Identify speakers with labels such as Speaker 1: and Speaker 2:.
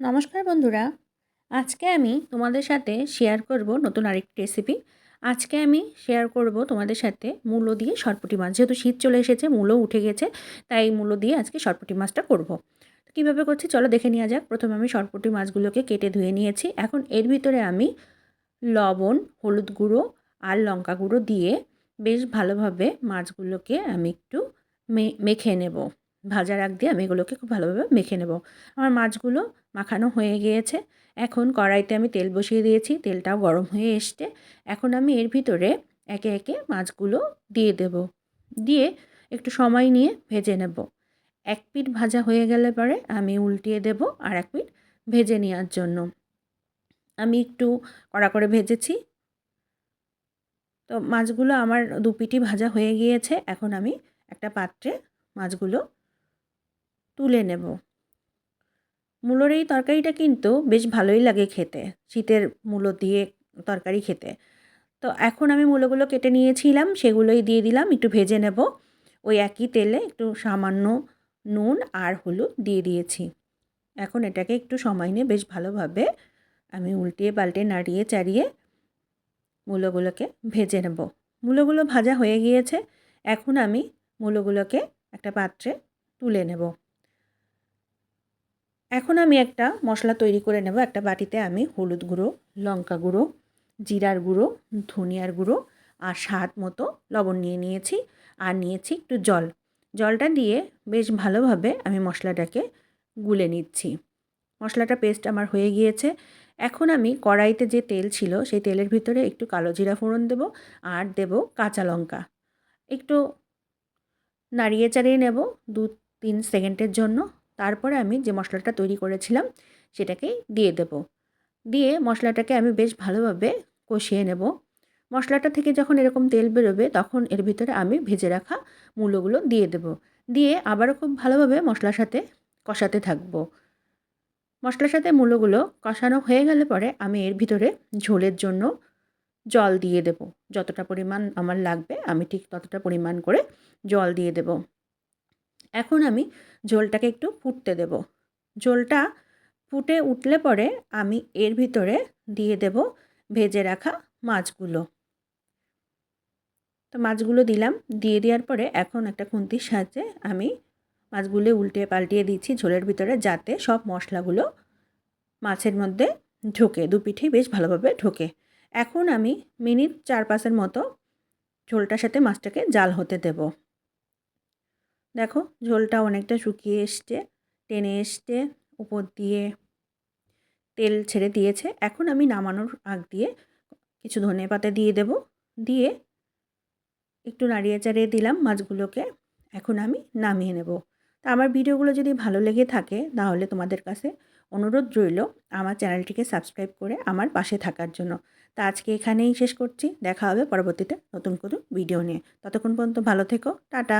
Speaker 1: নমস্কার বন্ধুরা। আজকে আমি তোমাদের সাথে শেয়ার করব নতুন আরেকটি রেসিপি আজকে আমি শেয়ার করব তোমাদের সাথে মূলো দিয়ে সরপুটি মাছ। যেহেতু শীত চলে এসেছে, মূলো উঠে গেছে, তাই মূলো দিয়ে আজকে সরপুটি মাছটা করব। তো কীভাবে করছি চলো দেখে নেওয়া যাক। প্রথমে আমি সরপুটি মাছগুলোকে কেটে ধুয়ে নিয়েছি। এখন এর ভিতরে আমি লবণ, হলুদ গুঁড়ো আর লঙ্কা গুঁড়ো দিয়ে বেশ ভালোভাবে মাছগুলোকে আমি একটু মেখে নেব। ভাজার আগ দিয়ে আমি এগুলোকে খুব ভালোভাবে মেখে নেব। আমার মাছগুলো মাখানো হয়ে গিয়েছে। এখন কড়াইতে আমি তেল বসিয়ে দিয়েছি। তেলটাও গরম হয়ে এসছে। এখন আমি এর ভিতরে একে একে মাছগুলো দিয়ে দেব। দিয়ে একটু সময় নিয়ে ভেজে নেব। এক পিঠ ভাজা হয়ে গেলে পরে আমি উল্টিয়ে দেব আর এক পিঠ ভেজে নেওয়ার জন্য। আমি একটু কড়া করে ভেজেছি। তো মাছগুলো আমার দু পিঠই ভাজা হয়ে গিয়েছে। এখন আমি একটা পাত্রে মাছগুলো তুলে নেব। মূলোর এই তরকারিটা কিন্তু বেশ ভালোই লাগে খেতে। শীতের মূলো দিয়ে তরকারি খেতে। তো এখন আমি মূলোগুলো কেটে নিয়েছিলাম, সেগুলোই দিয়ে দিলাম, একটু ভেজে নেব। ওই একই তেলে একটু সামান্য নুন আর হলুদ দিয়ে দিয়েছি। এখন এটাকে একটু সময় নিয়ে বেশ ভালোভাবে আমি উল্টিয়ে পাল্টে নাড়িয়ে চাড়িয়ে মূলোগুলোকে ভেজে নেব। মূলোগুলো ভাজা হয়ে গিয়েছে। এখন আমি মূলোগুলোকে একটা পাত্রে তুলে নেব। এখন আমি একটা মশলা তৈরি করে নেব। একটা বাটিতে আমি হলুদ গুঁড়ো, লঙ্কা গুঁড়ো, জিরার গুঁড়ো, ধনিয়ার গুঁড়ো আর স্বাদ মতো লবণ নিয়ে নিয়েছি আর নিয়েছি একটু জল। জলটা দিয়ে বেশ ভালোভাবে আমি মশলাটাকে গুলে নিচ্ছি। মশলাটা পেস্ট আমার হয়ে গিয়েছে। এখন আমি কড়াইতে যে তেল ছিল সেই তেলের ভিতরে একটু কালো জিরা ফোড়ন দেব আর দেব কাঁচা লঙ্কা। একটু নাড়িয়ে চাড়িয়ে নেব দু তিন সেকেন্ডের জন্য। তারপরে আমি যে মশলাটা তৈরি করেছিলাম সেটাকেই দিয়ে দেব। দিয়ে মশলাটাকে আমি বেশ ভালোভাবে কষিয়ে নেব। মশলাটা থেকে যখন এরকম তেল বেরোবে, তখন এর ভিতরে আমি ভেজে রাখা মূলোগুলো দিয়ে দেব। দিয়ে আবারও খুব ভালোভাবে মশলার সাথে কষাতে থাকব। মশলার সাথে মূলোগুলো কষানো হয়ে গেলে পরে আমি এর ভিতরে ঝোলের জন্য জল দিয়ে দেব। যতটা পরিমাণ আমার লাগবে, আমি ঠিক ততটা পরিমাণ করে জল দিয়ে দেব। এখন আমি ঝোলটাকে একটু ফুটতে দেব। ঝোলটা ফুটে উঠলে পরে আমি এর ভিতরে দিয়ে দেব ভেজে রাখা মাছগুলো। তো মাছগুলো দিলাম, দিয়ে দেওয়ার পরে এখন একটা খুন্তির সাহায্যে আমি মাছগুলো উল্টে পাল্টিয়ে দিচ্ছি ঝোলের ভিতরে যাতে সব মশলাগুলো মাছের মধ্যে ঢোকে, দু পিঠেই বেশ ভালোভাবে ঢোকে। এখন আমি মিনিট চার পাঁচের মতো ঝোলটার সাথে মাছটাকে জাল হতে দেব। দেখো ঝোলটা অনেকটা শুকিয়ে এসছে, টেনে এসছে, উপর দিয়ে তেল ছেড়ে দিয়েছে। এখন আমি নামানোর আগ দিয়ে কিছু ধনে পাতা দিয়ে দেব, দিয়ে একটু নাড়িয়ে চাড়িয়ে দিলাম মাছগুলোকে। এখন আমি নামিয়ে নেব। তা আমার ভিডিওগুলো যদি ভালো লেগে থাকে তাহলে তোমাদের কাছে অনুরোধ রইল আমার চ্যানেলটিকে সাবস্ক্রাইব করে আমার পাশে থাকার জন্য। তা আজকে এখানেই শেষ করছি, দেখা হবে পরবর্তীতে নতুন কোনো ভিডিও নিয়ে। ততক্ষণ পর্যন্ত ভালো থেকো, টাটা।